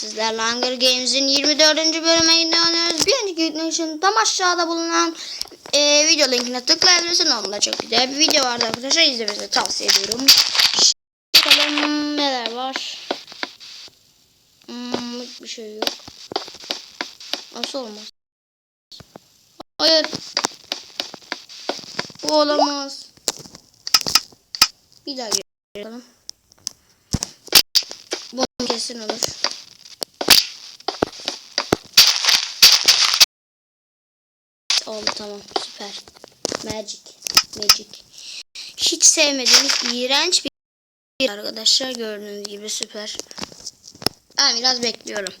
sizlerle Hunger Games'in 24. bölüme yayınlanıyoruz. Bir önceki video tam aşağıda bulunan e, video linkine tıklayabilirsin. Onda çok güzel bir video vardı arkadaşlar. İzlemenizi tavsiye ediyorum. Bakalım neler var. Hmm, bir şey yok. Nasıl olmaz? Hayır. Bu olamaz. Bir daha bakalım. Bu kesin olur. Oldu tamam süper. Magic. Magic. Hiç sevmediğim iğrenç bir arkadaşlar gördüğünüz gibi süper. Ben biraz bekliyorum.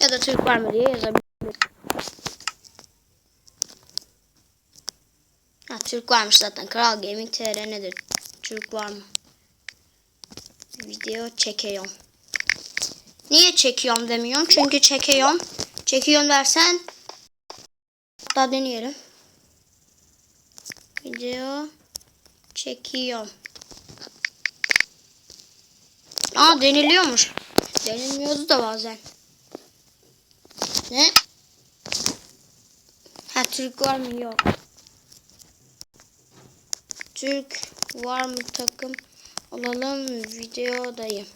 Ya da Türk var mı diye yazabilirim. Ha Türk varmış zaten. Kral Gaming TR nedir? Türk var mı? Video çekiyorum. Niye çekiyorum demiyorum? Çünkü çekiyorum. Çekiyorum dersen hatta deneyelim. Video çekiyorum. Aa deniliyormuş. Denilmiyordu da bazen. Ne? Ha Türk var mı? Yok. Türk var mı takım alalım videodayım.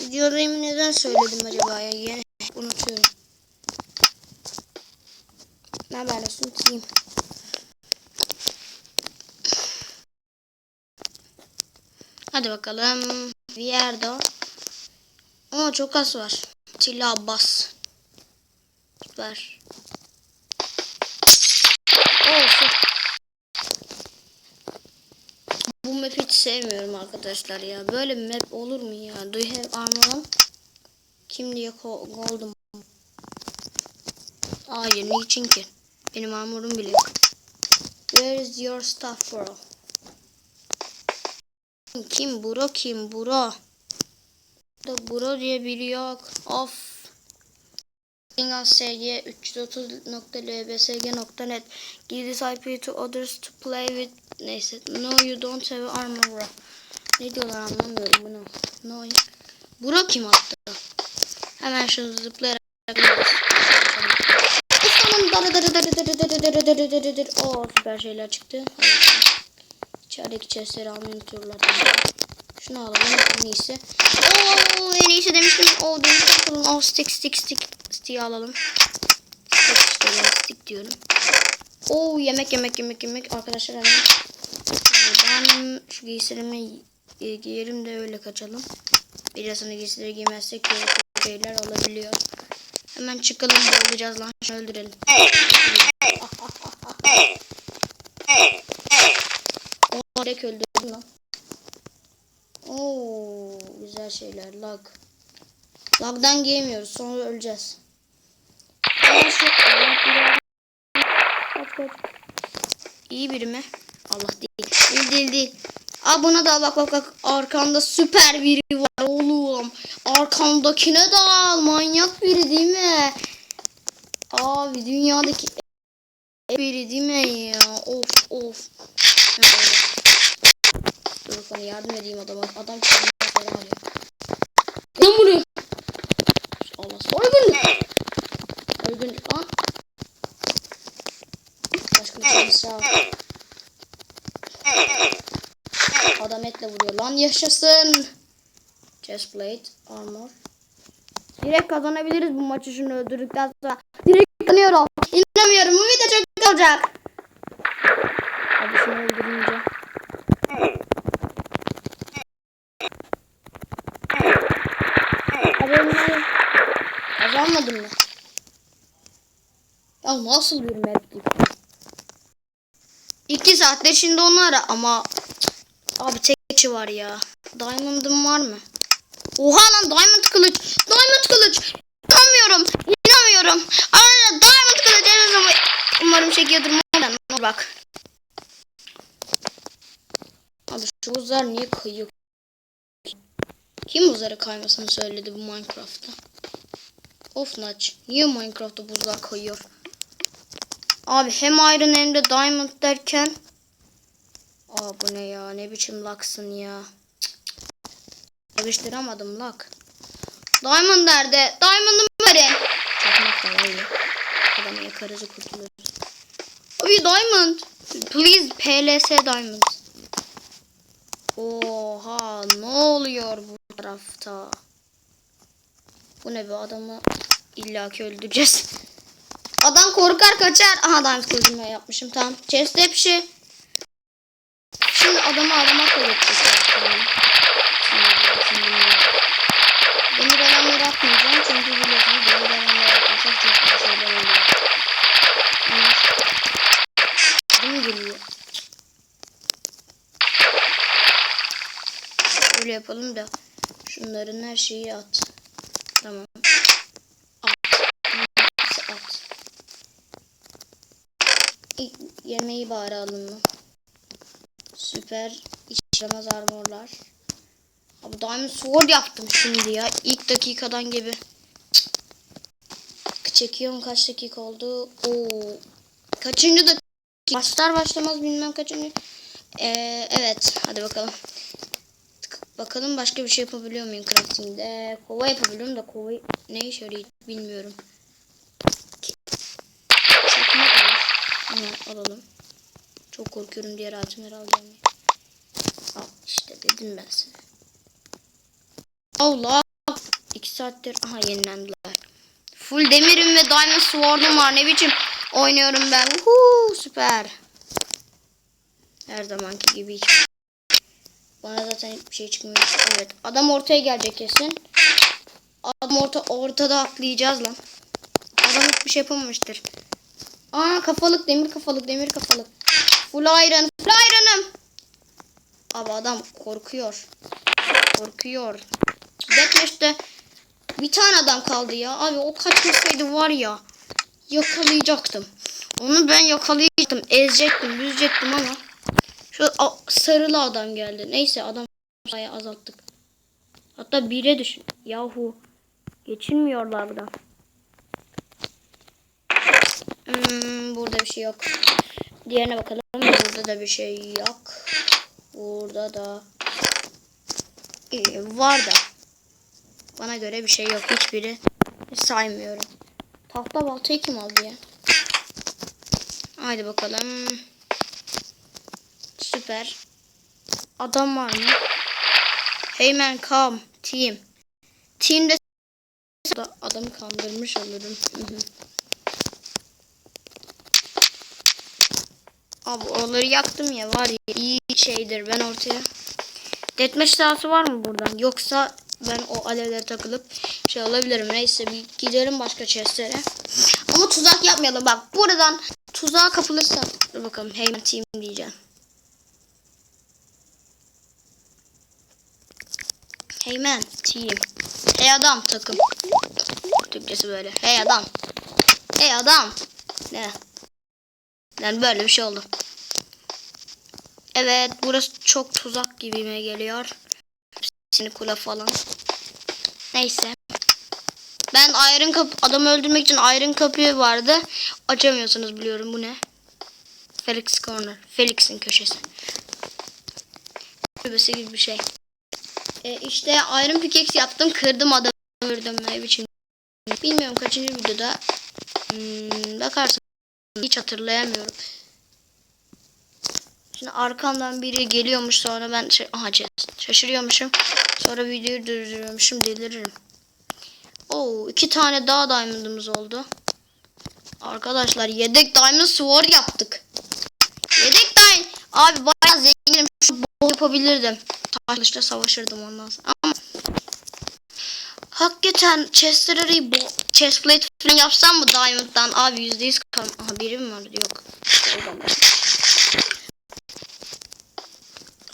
Videodayım neden söyledim acaba ya yine unutuyorum. Ne haber olsun team. Hadi bakalım. Vierdo. Ama çok az var. Tila Abbas. Süper. Olsun. Bu map hiç sevmiyorum arkadaşlar ya. Böyle map olur mu ya? Do you have armor? Kim diye golden. Hayır niçin ki? Benim armorum bile yok. Where is your stuff bro? Kim bro kim bro? Da bro diye biri yok. Of ingansg330.lbsg.net Give this IP to others to play with. Neyse. No you don't have armor bro. Ne diyorlar anlamıyorum. Bunu No Bro kim attı? Hemen şunu zıplayarak Ooo oh, süper şeyler çıktı. İçerideki chestleri almayı unuturlar Şunu alalım. En iyisi. Ooo demiştim. Ooo demiştim. Oh stick stick stick Stick'i alalım. Stick diyorum. Oo yemek yemek yemek yemek. Arkadaşlar hemen. Ben şu giysilerimi giyerim de öyle kaçalım. Birazını giysileri giymezsek şeyler olabiliyor. Hemen çıkalım boğulacağız lan. Şunu öldürelim. O direkt öldürdüm lan. Oo, güzel şeyler. Lag. Lag'dan giyemiyoruz. Sonra öleceğiz. İyi biri mi? Allah değil. Değil değil değil. Aa buna da bak bak bak. Arkanda süper biri var oğlum. Arkamdakine de al. Manyak biri değil mi? Abi dünyadaki biri değil mi ya? Of of. Dur bana yardım edeyim adama. Adam kendine falan alıyor. Lan bunu. Allah soygun. Soygun lan. Sağ. Adam etle vuruyor lan yaşasın. Chestplate, armor. Direkt kazanabiliriz bu maçı şunu öldürdükten sonra. Direkt kazanıyorum. İnanamıyorum bu video çok güzel olacak. Hadi şunu öldürünce. Haberim var. Kazanmadım mı? Ya nasıl bir map gibi? İki saattir şimdi onu ara ama abi tek kişi var ya. Diamond'ım var mı? Oha lan diamond kılıç. Diamond kılıç. İnanmıyorum. İnanmıyorum. Arkadaşlar diamond kılıç. Umarım çekiyordur. Oradan bak. Abi şu buzlar niye kayıyor? Kim buzları kaymasını söyledi bu Minecraft'ta? Of Naç. Niye Minecraft'ta buzlar kayıyor? Abi hem Iron hem de Diamond derken Aa bu ne ya? Ne biçim laksın ya? Yakıştıramadım lak. Diamond nerede? Diamond'ımı verin. Çakmak da var ya. Adamı yakarız kurtuluruz. Abi diamond. Please PLS diamond. Oha ne oluyor bu tarafta? Bu ne be adamı illaki öldüreceğiz. Adam korkar kaçar. Aha diamond kılıcımı yapmışım tamam. Chest'te bir şey. Şimdi adamı. Şimdi, şimdi, Demir elemleri atmayacağım çünkü biliyorsunuz demir elemleri atmasak çok güzel şeyler oluyor. Adım geliyor. Öyle yapalım da şunların her şeyi at. Tamam. At. Hepsi at. İ- Yemeği bari alın mı? Süper işlemez armorlar. Abi Diamond Sword yaptım şimdi ya. İlk dakikadan gibi. Çekiyorum kaç dakika oldu. Oo. Kaçıncı dakika? Başlar başlamaz bilmem kaçıncı. Ee, evet hadi bakalım. Bakalım başka bir şey yapabiliyor muyum crafting'de. Kova yapabiliyorum da kova ne işe yarayacak bilmiyorum. Ki- Çakmak olur. Hemen alalım. Çok korkuyorum diğer altınları alacağım. Al işte dedim ben size. Allah. 2 saattir aha yenilendiler. Full demirim ve diamond sword'um var. Ne biçim oynuyorum ben. Uhu, süper. Her zamanki gibi hiç. Bana zaten hiçbir şey çıkmıyor. Evet. Adam ortaya gelecek kesin. Adam orta ortada atlayacağız lan. Adam hiçbir şey yapamamıştır. Aa kafalık demir kafalık demir kafalık. Full iron. Full iron'ım. Abi adam korkuyor. Korkuyor. Deathmatch'te bir tane adam kaldı ya. Abi o kaçmasaydı var ya yakalayacaktım. Onu ben yakalayacaktım. Ezecektim, büzecektim ama şu a- sarılı adam geldi. Neyse adam sayı azalttık. Hatta bire düşün. Yahu geçinmiyorlar buradan. Hmm, burada bir şey yok. Diğerine bakalım. Burada da bir şey yok. Burada da ee, var da. Bana göre bir şey yok. Hiçbiri saymıyorum. Tahta baltayı kim aldı ya? Haydi bakalım. Süper. Adam var mı? Hey man come. Team. Team'de da adamı kandırmış olurum. Abi oraları yaktım ya var ya iyi şeydir ben ortaya. Deathmatch sahası var mı buradan? Yoksa ben o alevlere takılıp şey olabilirim. Neyse bir gidelim başka chestlere. Ama tuzak yapmayalım. Bak buradan tuzağa kapılırsam. Dur bakalım. Heyman team diyeceğim. Heyman team. Hey adam takım. Türkçesi böyle. Hey adam. Hey adam. Ne? Yani böyle bir şey oldu. Evet burası çok tuzak gibime geliyor. Seni kula falan. Neyse. Ben Iron kapı adamı öldürmek için Iron kapıyı vardı. Açamıyorsunuz biliyorum bu ne? Felix Corner. Felix'in köşesi. Köbesi gibi bir şey. E işte Iron yaptım. Kırdım adamı öldüm ne biçim. Bilmiyorum kaçıncı videoda. Hmm, bakarsın. Hiç hatırlayamıyorum. Şimdi arkamdan biri geliyormuş sonra ben şey, aha chest. şaşırıyormuşum. Sonra videoyu durduruyormuşum deliririm. Oo iki tane daha diamond'ımız oldu. Arkadaşlar yedek diamond sword yaptık. Yedek diamond. Abi bayağı zenginim. Şu bol yapabilirdim. Taşla savaşırdım ondan sonra. Ama Hakikaten chestleri bu chestplate falan yapsam mı diamond'dan abi %100 kal. Aha biri mi vardı yok.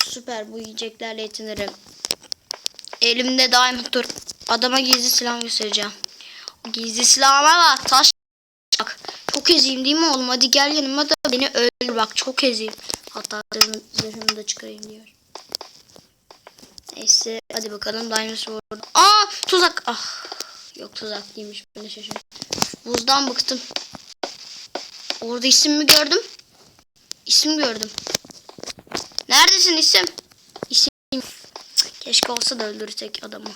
Süper bu yiyeceklerle yetinirim. Elimde diamond dur. Adama gizli silah göstereceğim. Gizli silahıma bak taş bak. Çok eziyim değil mi oğlum? Hadi gel yanıma da beni öldür bak çok eziyim. Hatta zırhımı, da çıkarayım diyor. Neyse hadi bakalım Sword. Aa tuzak. Ah yok tuzak değilmiş. Ben de şaşırdım. Buzdan bıktım. Orada isim mi gördüm? İsim gördüm. Neredesin isim? İsim. Keşke olsa da öldürsek adamı.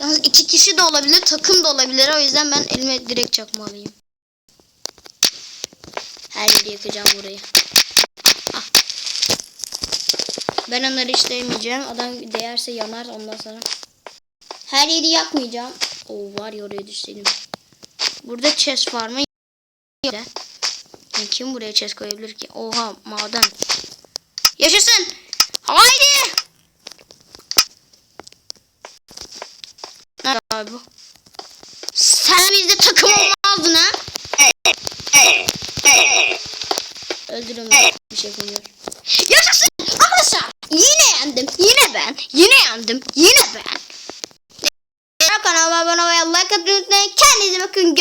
Yalnız iki kişi de olabilir, takım da olabilir. O yüzden ben elime direkt çakma alayım. Her yeri yakacağım burayı. Ah. Ben onları hiç değmeyeceğim. Adam değerse yanar ondan sonra. Her yeri yakmayacağım. Oo var ya oraya düşseydim. Burada chest var mı? Kim buraya chest koyabilir ki? Oha maden. Yaşasın. Haydi. Nerede abi bu? Sen bizde takım olmazdın ha? Öldürün bir şey bilmiyorum. Yaşasın. Arkadaşlar yine yendim. Yine ben. Yine yendim. Yine